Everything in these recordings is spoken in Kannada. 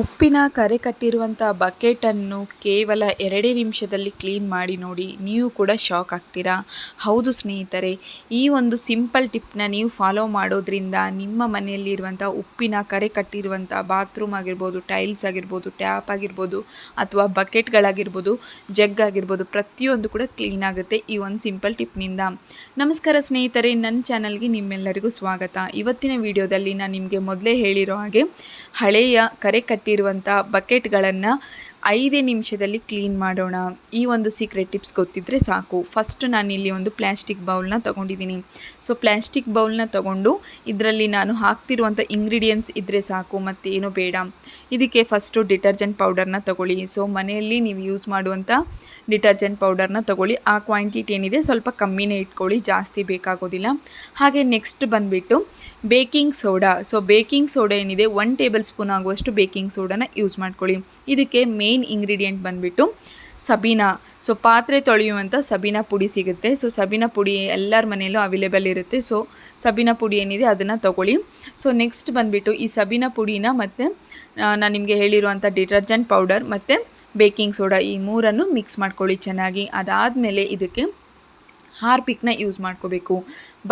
ಉಪ್ಪಿನ ಕರೆ ಕಟ್ಟಿರುವಂಥ ಬಕೆಟನ್ನು ಕೇವಲ ಎರಡೇ ನಿಮಿಷದಲ್ಲಿ ಕ್ಲೀನ್ ಮಾಡಿ ನೋಡಿ, ನೀವು ಕೂಡ ಶಾಕ್ ಆಗ್ತೀರಾ? ಹೌದು ಸ್ನೇಹಿತರೆ, ಈ ಒಂದು ಸಿಂಪಲ್ ಟಿಪ್ನ ನೀವು ಫಾಲೋ ಮಾಡೋದ್ರಿಂದ ನಿಮ್ಮ ಮನೆಯಲ್ಲಿರುವಂಥ ಉಪ್ಪಿನ ಕರೆ ಕಟ್ಟಿರುವಂಥ ಬಾತ್ರೂಮ್ ಆಗಿರ್ಬೋದು, ಟೈಲ್ಸ್ ಆಗಿರ್ಬೋದು, ಟ್ಯಾಪ್ ಆಗಿರ್ಬೋದು, ಅಥವಾ ಬಕೆಟ್ಗಳಾಗಿರ್ಬೋದು, ಜಗ್ ಆಗಿರ್ಬೋದು, ಪ್ರತಿಯೊಂದು ಕೂಡ ಕ್ಲೀನ್ ಆಗುತ್ತೆ ಈ ಒಂದು ಸಿಂಪಲ್ ಟಿಪ್ನಿಂದ. ನಮಸ್ಕಾರ ಸ್ನೇಹಿತರೆ, ನನ್ನ ಚಾನಲ್ಗೆ ನಿಮ್ಮೆಲ್ಲರಿಗೂ ಸ್ವಾಗತ. ಇವತ್ತಿನ ವಿಡಿಯೋದಲ್ಲಿ ನಾನು ನಿಮಗೆ ಮೊದಲೇ ಹೇಳಿರೋ ಹಾಗೆ ಹಳೆಯ ಕರೆ ಕಟ್ಟಿರುವಂಥ ಬಕೆಟ್ಗಳನ್ನು ಐದೇ ನಿಮಿಷದಲ್ಲಿ ಕ್ಲೀನ್ ಮಾಡೋಣ. ಈ ಒಂದು ಸೀಕ್ರೆಟ್ ಟಿಪ್ಸ್ ಗೊತ್ತಿದ್ದರೆ ಸಾಕು. ಫಸ್ಟ್ ನಾನಿಲ್ಲಿ ಒಂದು ಪ್ಲ್ಯಾಸ್ಟಿಕ್ ಬೌಲ್ನ ತೊಗೊಂಡಿದ್ದೀನಿ. ಸೊ ಪ್ಲ್ಯಾಸ್ಟಿಕ್ ಬೌಲ್ನ ತೊಗೊಂಡು ಇದರಲ್ಲಿ ನಾನು ಹಾಕ್ತಿರುವಂಥ ಇಂಗ್ರೀಡಿಯೆಂಟ್ಸ್ ಇದ್ದರೆ ಸಾಕು, ಮತ್ತೇನು ಬೇಡ. ಇದಕ್ಕೆ ಫಸ್ಟು ಡಿಟರ್ಜೆಂಟ್ ಪೌಡರ್ನ ತೊಗೊಳ್ಳಿ. ಸೊ ಮನೆಯಲ್ಲಿ ನೀವು ಯೂಸ್ ಮಾಡುವಂಥ ಡಿಟರ್ಜೆಂಟ್ ಪೌಡರ್ನ ತೊಗೊಳ್ಳಿ. ಆ ಕ್ವಾಂಟಿಟಿ ಏನಿದೆ ಸ್ವಲ್ಪ ಕಮ್ಮಿನೇ ಇಟ್ಕೊಳ್ಳಿ, ಜಾಸ್ತಿ ಬೇಕಾಗೋದಿಲ್ಲ. ಹಾಗೆ ನೆಕ್ಸ್ಟ್ ಬಂದುಬಿಟ್ಟು baking soda so baking soda ಏನಿದೆ ಒನ್ ಟೇಬಲ್ ಸ್ಪೂನ್ ಆಗುವಷ್ಟು ಬೇಕಿಂಗ್ ಸೋಡಾನ ಯೂಸ್ ಮಾಡ್ಕೊಳ್ಳಿ. ಇದಕ್ಕೆ ಮೇನ್ ಇಂಗ್ರೀಡಿಯೆಂಟ್ ಬಂದುಬಿಟ್ಟು ಸಬೀನಾ. ಸೊ ಪಾತ್ರೆ ತೊಳೆಯುವಂಥ ಸಬೀನ ಪುಡಿ ಸಿಗುತ್ತೆ. ಸೊ ಸಬೀನ ಪುಡಿ ಎಲ್ಲರ ಮನೆಯಲ್ಲೂ ಅವೈಲೇಬಲ್ ಇರುತ್ತೆ. ಸೊ ಸಬೀನ ಪುಡಿ ಏನಿದೆ ಅದನ್ನು ತೊಗೊಳ್ಳಿ. ಸೊ ನೆಕ್ಸ್ಟ್ ಬಂದುಬಿಟ್ಟು ಈ ಸಬೀನ ಪುಡಿನ ಮತ್ತು ನಾನು ನಿಮಗೆ ಹೇಳಿರುವಂಥ ಡಿಟರ್ಜೆಂಟ್ ಪೌಡರ್ ಮತ್ತು ಬೇಕಿಂಗ್ ಸೋಡಾ ಈ ಮೂರನ್ನು ಮಿಕ್ಸ್ ಮಾಡ್ಕೊಳ್ಳಿ ಚೆನ್ನಾಗಿ. ಅದಾದಮೇಲೆ ಇದಕ್ಕೆ ಹಾರ್ಪಿಕ್ನ ಯೂಸ್ ಮಾಡ್ಕೋಬೇಕು.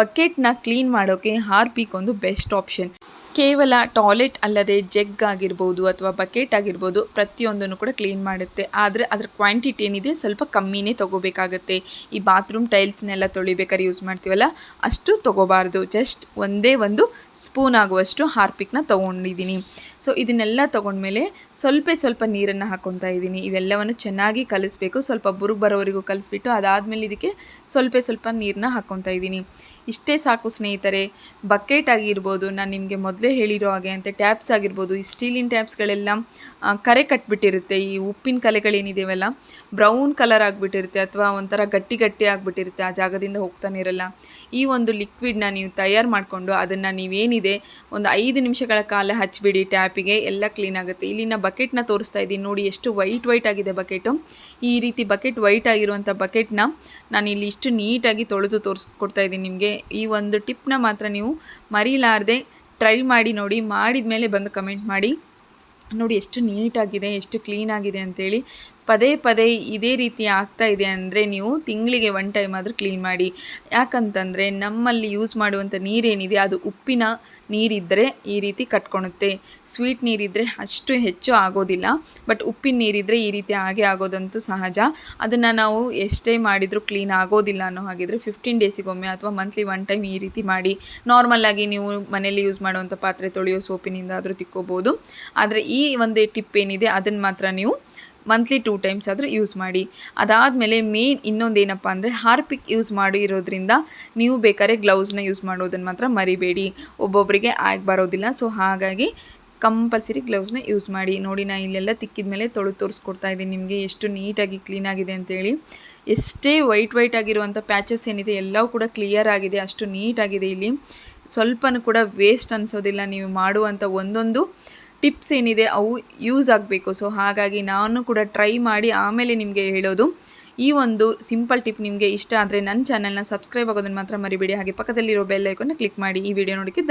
ಬಕೆಟ್ನ ಕ್ಲೀನ್ ಮಾಡೋಕ್ಕೆ ಹಾರ್ಪಿಕ್ ಒಂದು ಬೆಸ್ಟ್ ಆಪ್ಷನ್ ಕೇವಲ ಟಾಯ್ಲೆಟ್ ಅಲ್ಲದೆ ಜಗ್ ಆಗಿರ್ಬೋದು ಅಥವಾ ಬಕೆಟ್ ಆಗಿರ್ಬೋದು ಪ್ರತಿಯೊಂದನ್ನು ಕೂಡ ಕ್ಲೀನ್ ಮಾಡುತ್ತೆ. ಆದರೆ ಅದರ ಕ್ವಾಂಟಿಟಿ ಏನಿದೆ ಸ್ವಲ್ಪ ಕಮ್ಮಿನೇ ತೊಗೋಬೇಕಾಗತ್ತೆ. ಈ ಬಾತ್ರೂಮ್ ಟೈಲ್ಸ್ನೆಲ್ಲ ತೊಳಿಬೇಕಾದ್ರೆ ಯೂಸ್ ಮಾಡ್ತೀವಲ್ಲ, ಅಷ್ಟು ತೊಗೋಬಾರ್ದು. ಜಸ್ಟ್ ಒಂದೇ ಒಂದು ಸ್ಪೂನ್ ಆಗುವಷ್ಟು ಹಾರ್ಪಿಕ್ನ ತೊಗೊಂಡಿದ್ದೀನಿ. ಸೊ, ಇದನ್ನೆಲ್ಲ ತೊಗೊಂಡ್ಮೇಲೆ ಸ್ವಲ್ಪ ಸ್ವಲ್ಪ ನೀರನ್ನು ಹಾಕ್ಕೊತಾ ಇದ್ದೀನಿ. ಇವೆಲ್ಲವನ್ನು ಚೆನ್ನಾಗಿ ಕಲಿಸ್ಬೇಕು. ಸ್ವಲ್ಪ ಬುರುಗ್ ಬರೋವರೆಗೂ ಕಲಿಸ್ಬಿಟ್ಟು ಅದಾದಮೇಲೆ ಇದಕ್ಕೆ ಸ್ವಲ್ಪ ಸ್ವಲ್ಪ ನೀರನ್ನ ಹಾಕ್ಕೊತಾ ಇದ್ದೀನಿ. ಇಷ್ಟೇ ಸಾಕು ಸ್ನೇಹಿತರೆ. ಬಕೆಟ್ ಆಗಿರ್ಬೋದು, ನಾನು ನಿಮಗೆ ಮೊದಲೇ ಹೇಳಿರೋ ಹಾಗೆ ಅಂತ ಟ್ಯಾಪ್ಸ್ ಆಗಿರ್ಬೋದು, ಈ ಸ್ಟೀಲಿನ ಟ್ಯಾಪ್ಸ್ಗಳೆಲ್ಲ ಕರೆ ಕಟ್ಬಿಟ್ಟಿರುತ್ತೆ. ಈ ಉಪ್ಪಿನ ಕಲೆಗಳೇನಿದೆಯಲ್ಲ ಬ್ರೌನ್ ಕಲರ್ ಆಗಿಬಿಟ್ಟಿರುತ್ತೆ ಅಥವಾ ಒಂಥರ ಗಟ್ಟಿ ಗಟ್ಟಿ ಆಗಿಬಿಟ್ಟಿರುತ್ತೆ ಆ ಜಾಗದಿಂದ ಹೋಗ್ತಾನೆ ಇರಲ್ಲ ಈ ಒಂದು ಲಿಕ್ವಿಡ್ನ ನೀವು ತಯಾರು ಮಾಡಿಕೊಂಡು ಅದನ್ನು ನೀವೇನಿದೆ, ಒಂದು ಐದು ನಿಮಿಷಗಳ ಕಾಲ ಹಚ್ಚಿಬಿಡಿ ಟ್ಯಾಪಿಗೆ ಎಲ್ಲ ಕ್ಲೀನ್ ಆಗುತ್ತೆ. ಇಲ್ಲಿನ ಬಕೆಟ್ನ ತೋರಿಸ್ತಾ ಇದ್ದೀನಿ. ನೋಡಿ, ಎಷ್ಟು ವೈಟ್ ವೈಟ್ ಆಗಿದೆ ಬಕೆಟು ಈ ರೀತಿ ಬಕೆಟ್ ವೈಟ್ ಆಗಿರುವಂಥ ಬಕೆಟ್ನ ನಾನು ಇಲ್ಲಿ ಇಷ್ಟು ನೀಟಾಗಿ ತೊಳೆದು ತೋರಿಸ್ಕೊಡ್ತಾ ಇದ್ದೀನಿ ನಿಮಗೆ. ಈ ಒಂದು ಟಿಪ್ನ ಮಾತ್ರ ನೀವು ಮರಿಲಾರದೆ ಟ್ರೈ ಮಾಡಿ ನೋಡಿ ಮಾಡಿದ ಮೇಲೆ ಬಂದು ಕಮೆಂಟ್ ಮಾಡಿ. ನೋಡಿ ಎಷ್ಟು ನೀಟಾಗಿದೆ ಎಷ್ಟು ಕ್ಲೀನಾಗಿದೆ ಅಂತೇಳಿ. ಪದೇ ಪದೇ ಇದೇ ರೀತಿ ಆಗ್ತಾ ಇದೆ ಅಂದರೆ ನೀವು ತಿಂಗಳಿಗೆ ಒನ್ ಟೈಮ್ ಆದರೂ ಕ್ಲೀನ್ ಮಾಡಿ. ಯಾಕಂತಂದರೆ ನಮ್ಮಲ್ಲಿ ಯೂಸ್ ಮಾಡುವಂಥ ನೀರೇನಿದೆ, ಅದು ಉಪ್ಪಿನ ನೀರಿದ್ದರೆ ಈ ರೀತಿ ಕಟ್ಕೊಳುತ್ತೆ ಸ್ವೀಟ್ ನೀರಿದ್ದರೆ ಅಷ್ಟು ಹೆಚ್ಚು ಆಗೋದಿಲ್ಲ ಬಟ್ ಉಪ್ಪಿನ ನೀರಿದ್ದರೆ ಈ ರೀತಿ ಹಾಗೆ ಆಗೋದಂತೂ ಸಹಜ. ಅದನ್ನು ನಾವು ಎಷ್ಟೇ ಮಾಡಿದರೂ ಕ್ಲೀನ್ ಆಗೋದಿಲ್ಲ ಅನ್ನೋ ಹಾಗಿದ್ರೆ ಫಿಫ್ಟೀನ್ ಡೇಸಿಗೊಮ್ಮೆ ಅಥವಾ ಮಂತ್ಲಿ ಒನ್ ಟೈಮ್ ಈ ರೀತಿ ಮಾಡಿ. ನಾರ್ಮಲ್ಲಾಗಿ ನೀವು ಮನೇಲಿ ಯೂಸ್ ಮಾಡುವಂಥ ಪಾತ್ರೆ ತೊಳೆಯೋ ಸೋಪಿನಿಂದ ಆದರೂ ತಿಕ್ಕೋಬೋದು. ಆದರೆ ಈ ಒಂದು ಟಿಪ್ ಏನಿದೆ, ಅದನ್ನು ಮಾತ್ರ ನೀವು ಮಂತ್ಲಿ ಟೂ ಟೈಮ್ಸ್ ಆದರೂ ಯೂಸ್ ಮಾಡಿ. ಅದಾದಮೇಲೆ ಮೇನ್ ಇನ್ನೊಂದು ಏನಪ್ಪ ಅಂದರೆ ಹಾರ್ಪಿಕ್ ಯೂಸ್ ಮಾಡಿರೋದ್ರಿಂದ ನೀವು ಬೇಕಾದ್ರೆ ಗ್ಲೌಸ್ನ ಯೂಸ್ ಮಾಡೋದನ್ನು ಮಾತ್ರ ಮರಿಬೇಡಿ. ಒಬ್ಬೊಬ್ಬರಿಗೆ ಆಗಿ ಬರೋದಿಲ್ಲ. ಸೊ ಹಾಗಾಗಿ ಕಂಪಲ್ಸರಿ ಗ್ಲೌಸ್ನ ಯೂಸ್ ಮಾಡಿ. ನೋಡಿ ನಾನು ಇಲ್ಲೆಲ್ಲ ತಿಕ್ಕಿದ ಮೇಲೆ ತೊಳೆದು ತೋರಿಸ್ಕೊಡ್ತಾ ಇದ್ದೀನಿ ನಿಮಗೆ. ಎಷ್ಟು ನೀಟಾಗಿ ಕ್ಲೀನಾಗಿದೆ ಅಂತೇಳಿ. ಎಷ್ಟೇ ವೈಟ್ ವೈಟ್ ಆಗಿರುವಂಥ ಪ್ಯಾಚಸ್ ಏನಿದೆ, ಎಲ್ಲವೂ ಕೂಡ ಕ್ಲಿಯರ್ ಆಗಿದೆ. ಅಷ್ಟು ನೀಟಾಗಿದೆ ಇಲ್ಲಿ. ಸ್ವಲ್ಪನೂ ಕೂಡ ವೇಸ್ಟ್ ಅನಿಸೋದಿಲ್ಲ. ನೀವು ಮಾಡುವಂಥ ಒಂದೊಂದು ಟಿಪ್ಸ್ ಏನಿದೆ ಅವು ಯೂಸ್ ಆಗಬೇಕು. ಸೊ, ಹಾಗಾಗಿ ನಾನು ಕೂಡ ಟ್ರೈ ಮಾಡಿ ಆಮೇಲೆ ನಿಮಗೆ ಹೇಳೋದು. ಈ ಒಂದು ಸಿಂಪಲ್ ಟಿಪ್ ನಿಮಗೆ ಇಷ್ಟ ಆದರೆ ನನ್ನ ಚಾನಲ್ನ ಸಬ್ಸ್ಕ್ರೈಬ್ ಆಗೋದನ್ನು ಮಾತ್ರ ಮರಿಬೇಡಿ. ಹಾಗೆ ಪಕ್ಕದಲ್ಲಿರೋ ಬೆಲ್ ಐಕನ್ನ ಕ್ಲಿಕ್ ಮಾಡಿ ಈ ವಿಡಿಯೋ ನೋಡೋಕ್ಕೆ